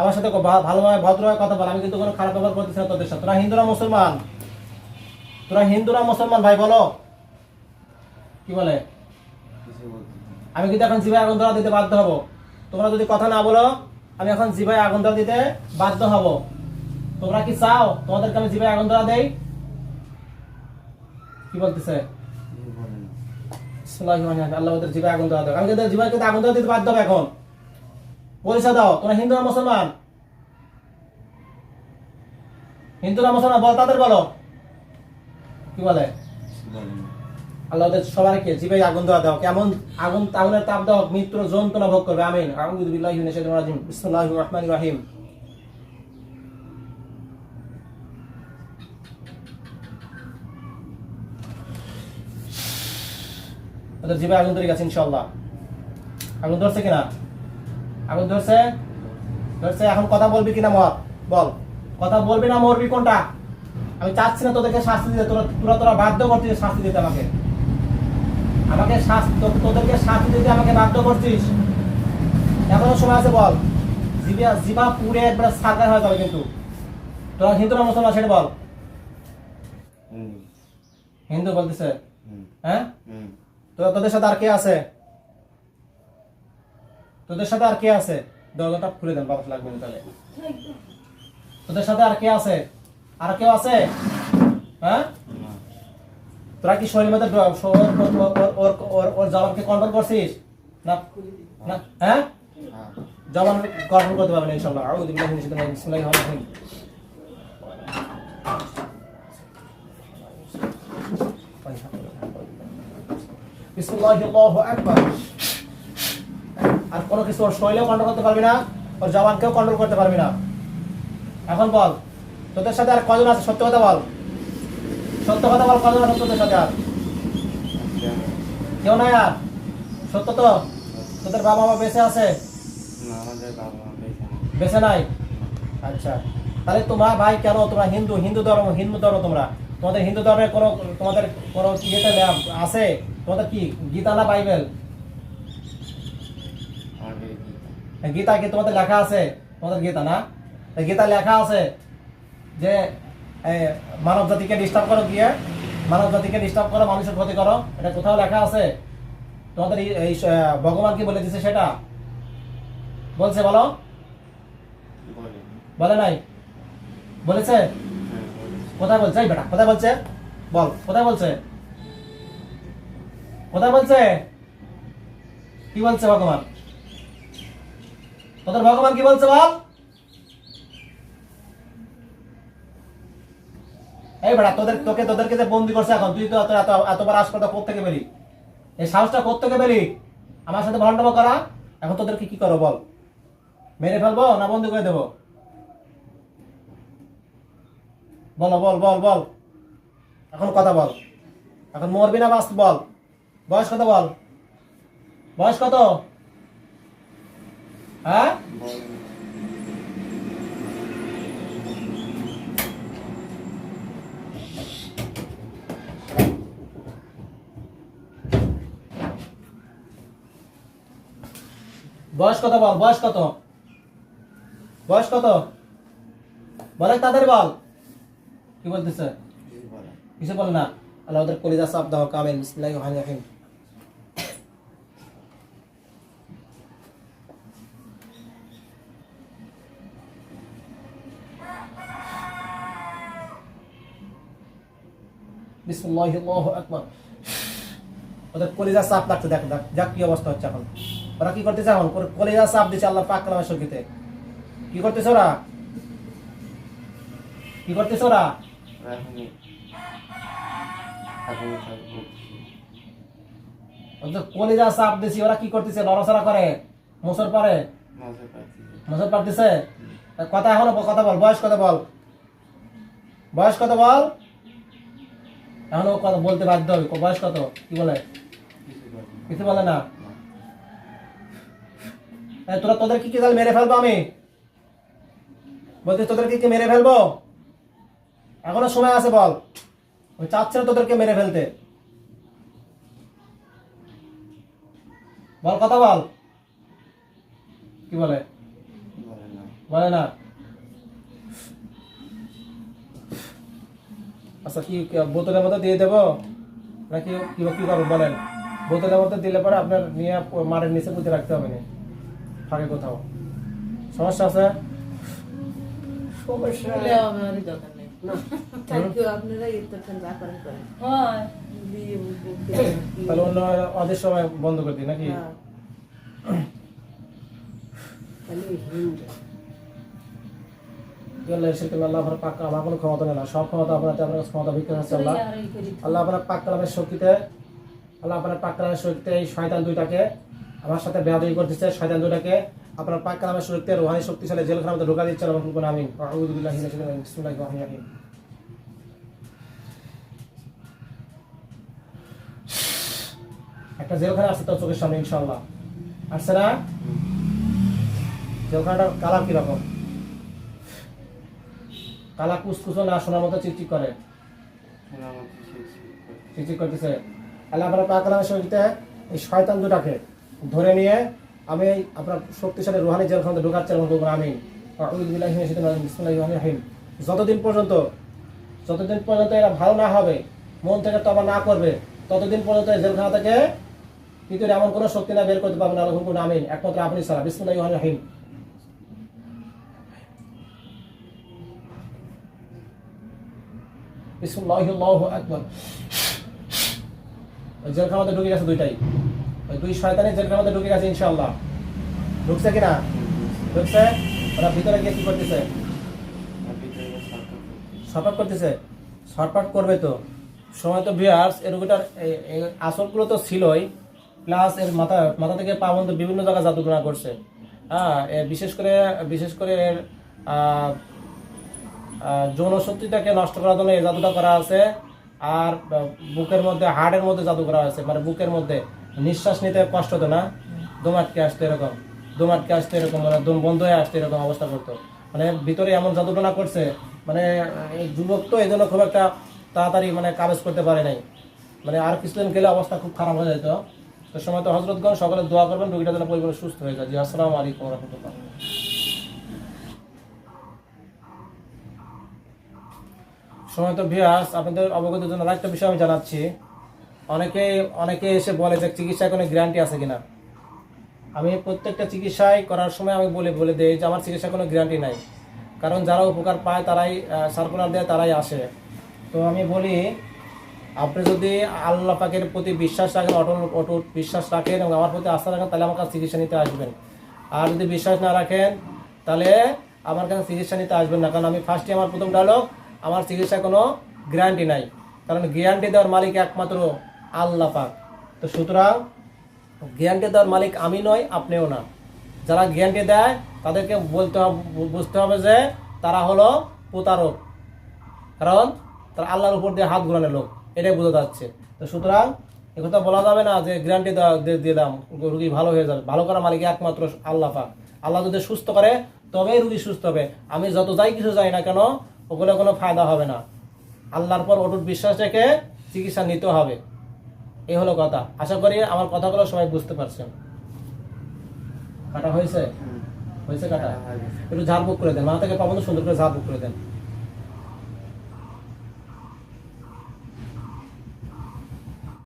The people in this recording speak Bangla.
আমার সাথে ভালোভাবে ভদ্রভাবে কথা বল আমি কিন্তু কোনো খারাপ ব্যবহার করতেছি না তোদের সাথে। তোরা হিন্দুরা মুসলমান? তোরা হিন্দুরা মুসলমান ভাই বলো। কি বলে? আমি কিন্তু এখন জিভায় আগুন ধরা দিতে বাধ্য হব। তোমরা যদি কথা না বলো আমি এখন জিভায় আগুন ধরা দিতে বাধ্য হব। তোমরা কি চাও? তোমাদেরকে আমি জিভায় আগুন ধরা দেই? কি বলতেছে। আল্লাহ জিভায় আগুন ধরা দাও আমি কিন্তু জিভায় কিন্তু আগুন ধরা দিতে বাধ্য হব এখন। পরিচয় দাও তোমরা হিন্দু না মুসলমান? হিন্দু না মুসলমান, বল তাদের বলো। কি বলে? আল্লাহ সবাইকে জিভাই আগুন দেওয়া দাও। কেমন আগুন আগুনের তাপ দাও ভোগ করবে। আমিন। ওদের জিভায় আগুন ধরে গেছে, ইনশাআল্লাহ। আগুন ধরছে কিনা? আগুন ধরছে? ধরছে এখন কথা বলবি কিনা মত বল। কথা বলবি না মরবি কোনটা? আমি চাচ্ছি না তোদেরকে শাস্তি দিতে। তোরা তোরা তোরা বাধ্য করছিস শাস্তি দিতে আমাকে। আমাকে তোদেরকে শাস্তি দিতে আমাকে বাধ্য করছিস। এখনও সময় আছে বল। জিবা জিবা পুরে একবার সারকার হয়ে যাবে কিন্তু। তোরা হিন্দু না মুসলমান সেটা বল। হিন্দু। বলতেছে। হ্যাঁ? তোরা তোদের সাথে আর কে আছে? তোদের সাথে আর কে আছে? দরজাটা খুলে দেন বাবা লাগবে তাহলে। তোদের সাথে আর কে আছে? আর কেউ আছে? হ্যাঁ? তোরা কি শরীরের মধ্যে জবানকে কন্ট্রোল করছিস? না হ্যাঁ? জবান কন্ট্রোল করতে পারবেন ইনশাআল্লাহ। আউযু বিল্লাহি রহিম। বিসমিল্লাহিল্লাহু আকবার আর কোনো কিছু ওর শরীরেও কন্ট্রোল করতে পারবি না ওর জবানকেও কন্ট্রোল করতে পারবি না। এখন বল তোদের সাথে আর কজন আছে? সত্য কথা বল। সত্য কথা বল কজন আছে তোদের সাথে আর? কেউ নাই আর? সত্য তো? তোদের বাবা মা বেঁচে আছে? আমাদের বাবা মা বেঁচে নাই। আচ্ছা। তাহলে তোমার ভাই কেন? তোমরা হিন্দু হিন্দু ধর্ম হিন্দু ধর্ম তোমরা। তোমাদের হিন্দু ধর্মের কোনো তোমাদের কোনো ইয়েতে আছে? তোমাদের কি গীতা না বাইবেল? গীতা কি তোমাদের লেখা আছে? তোমাদের গীতা না? গীতা লেখা আছে যে মানব জাতিকে ডিস্টার্ব করো গিয়ে। মানব জাতিকে ডিস্টার্ব করো, মানুষের ক্ষতি করো। এটা কোথাও লেখা আছে? তোমাদের এই- ভগবান কি বলে দিছে সেটা? বলছে বলো। বলে নাই? বলেছে? কোথায় বলছে? বেটা, কোথায় বলছে? বল, কোথায় বলছে? কোথায় বলছে? কি বলছে ভগবান? তোদের ভগবান কি বলছে বল? এই বেটা, তোদের তোকে তোদেরকে যে বন্দি করছে এখন, তুই তো এত এত এতবার আসপাতা কোথেকে বেরি এই সাহসটা কোথেকে বেরি আমার সাথে ভণ্ডামো করা? এখন তোদেরকে কি করো বল? মেরে ফেলব না বন্দি করে দেবো? বলো, বল বল বল। এখন কথা বল। এখন মরবি না বাঁচ বল। বয়স কত বল? বয়স কত? হ্যাঁ? বয়স কত বল? বয়স কত? বয়স কত? বলে তাদের বল। কি বলতেছে? কিছু বল না। আল্লাহ ওদের কলিজা সাপ দাও কামেন বিসমিল্লাহির রহমানির রহিম। বিসমিল্লাহিল্লাহু আকবার ওদের কলিজা সাপ লাগছে দেখ দেখ দেখ কি অবস্থা হচ্ছে এখন। ওরা কি করতেছে এখন? ওর কলিজা দিচ্ছে আল্লাহ পাক নামের সঙ্গীতে। কি করতেছে ওরা? কি করতেছে ওরা? ওরা এখনই এখন সব করছি ওদের কলিজা সাপ দিছি ওরা কি করতেছে? নড়াচড়া করে? মোসর পারে? মোসর পারতেছে কথা এখনও কথা বল বয়স কথা বল? বয়স কথা বল? এখনও কথা বলতে বাধ্য হবে? বয়স কত? কি বলে? কিছু বলে না। তোরা তোদের কি কি তাহলে মেরে ফেলব আমি? বলতে তোদের কি কি মেরে ফেলব? এখনও সময় আছে বল। ওই চাচ্ছে না তোদেরকে মেরে ফেলতে। বল, কথা বল। কি বলে? বলে না। আচ্ছা কি কি বোতলের মধ্যে দিয়ে দেবো? নাকি কি কি করব বলেন। বোতলের মধ্যে দিলে পরে আপনার নিয়ে মারের নিচে পুঁতে রাখতে হবে না। ফাঁকে কোথাও। সমস্যা আছে? সমস্যা দরকার নেই। হয়। তাহলে অন্য অদের সময় বন্ধ করে দিই নাকি? হ্যাঁ। আল্লাহ তুমি আল্লাহ। শক্তিতে রোহানি শক্তিশালী একটা জেলখানা আছে তো চোখের সামনে ইনশাআল্লাহ। আসছে না? জেলখানাটার কালার কীরকম? কালা কুচকুচো না শোনার মতো চিকচিক করে। চিকচিক করতেছে। আল্লাহ আপনার পাক কালামের শক্তিতে এই শয়তান দুটাকে ধরে নিয়ে আমি আপনার শক্তিশালী রুহানি জেলখানাতে ঢোকাচ্ছি এবং আমি। যতদিন পর্যন্ত যতদিন পর্যন্ত এরা ভালো না হবে মন থেকে তবা না করবে ততদিন পর্যন্ত এই জেলখানা থেকে ভিতরে এমন কোনো শক্তি না বের করতে পারবে না। আমিন। একমাত্র আপনি ছাড়া। বিসমিল্লাহির রহমানির রহিম। বিসমুল্লাহিল্লাহু আকবার। ঢুকে গেছে দুইটাই। ওই দুই ঢুকে গেছে ঢুকছে কিনা? ঢুকছে। ওরা ভিতরে গিয়ে কি করতেছে? সরপাট করতেছে। করবে তো। সময় তো বিয়ার্স, এর আসলগুলো তো ছিলই। প্লাস এর মাথা মাথা থেকে পা পর্যন্ত বিভিন্ন জায়গায় জাদুটনা করছে। হ্যাঁ বিশেষ করে বিশেষ করে এর আহ, আহ, যৌন শক্তিটাকে নষ্ট করার জন্য এই জাদুটা করা আছে। আর বুকের মধ্যে হার্টের মধ্যে জাদু করা আছে মানে বুকের মধ্যে নিঃশ্বাস নিতে কষ্ট হতো না? দোমাটকে আসতে এরকম। দোমাটকে আসতে এরকম মানে দম বন্ধ হয়ে আসতে এরকম অবস্থা করতো। মানে ভিতরে এমন জাদুটনা করছে মানে যুবক তো এই জন্য খুব একটা তাড়াতাড়ি মানে কাগজ করতে পারে নাই। মানে আর কিছুদিন গেলে অবস্থা খুব খারাপ হয়ে যেত। তো সময় তো হজরতগণ সকালে দোয়া করবেন রোগীটা যেন পরিবার সুস্থ হয়ে যায়। জি আসসালামু আলাইকুম রহমতুল্লাহ। সময় ভিয়াস আপনাদের অবগতির জন্য আরেকটা বিষয় আমি জানাচ্ছি। অনেকে অনেকে এসে বলে যে চিকিৎসায় কোনো গ্যারান্টি আছে কিনা। আমি প্রত্যেকটা চিকিৎসায় করার সময় আমি বলে বলে দিই যে আমার চিকিৎসা কোনো গ্যারান্টি নাই। কারণ যারা উপকার পায় তারাই সার্কুলার দেয় তারাই আসে। তো আমি বলি, আপনি যদি আল্লাহ পাকের প্রতি বিশ্বাস রাখেন, অটল, অটুট বিশ্বাস রাখেন এবং আমার প্রতি আস্থা রাখেন, তাহলে আমার কাছে চিকিৎসা নিতে আসবেন। আর যদি বিশ্বাস না রাখেন, তাহলে আমার কাছে চিকিৎসা নিতে আসবেন না। কারণ আমি ফার্স্টে আমার প্রথম ডায়লগ আমার চিকিৎসা কোনো গ্যারান্টি নাই। কারণ গ্যারান্টি দেওয়ার মালিক একমাত্র আল্লাহ পাক। তো সুতরাং গ্যারান্টি দেওয়ার মালিক আমি নই, আপনিও না। যারা গ্যারান্টি দেয়, তাদেরকে বলতে বুঝতে হবে যে তারা হলো প্রতারক। কারণ তারা আল্লাহর উপর দিয়ে হাত ঘুরানোর লোক। এটাই বোঝা যাচ্ছে। তো সুতরাং একথা বলা যাবে না যে গ্যারান্টি দিলাম রুগী ভালো হয়ে যাবে। ভালো করা মালিক একমাত্র আল্লাহ পাক। আল্লাহ যদি সুস্থ করে, তবেই রুগী সুস্থ হবে। আমি যত যাই কিছু যাই না কেন ওগুলো কোনো ফায়দা হবে না। আল্লাহর পর অটুট বিশ্বাস রেখে চিকিৎসা নিতে হবে। এই হলো কথা। আশা করি আমার কথাগুলো সবাই বুঝতে পারছেন। কাটা হয়েছে? হয়েছে কাটা? একটু ঝাড় বুক করে দেন। মা থেকে পাবো সুন্দর করে ঝাড় বুক করে দেন।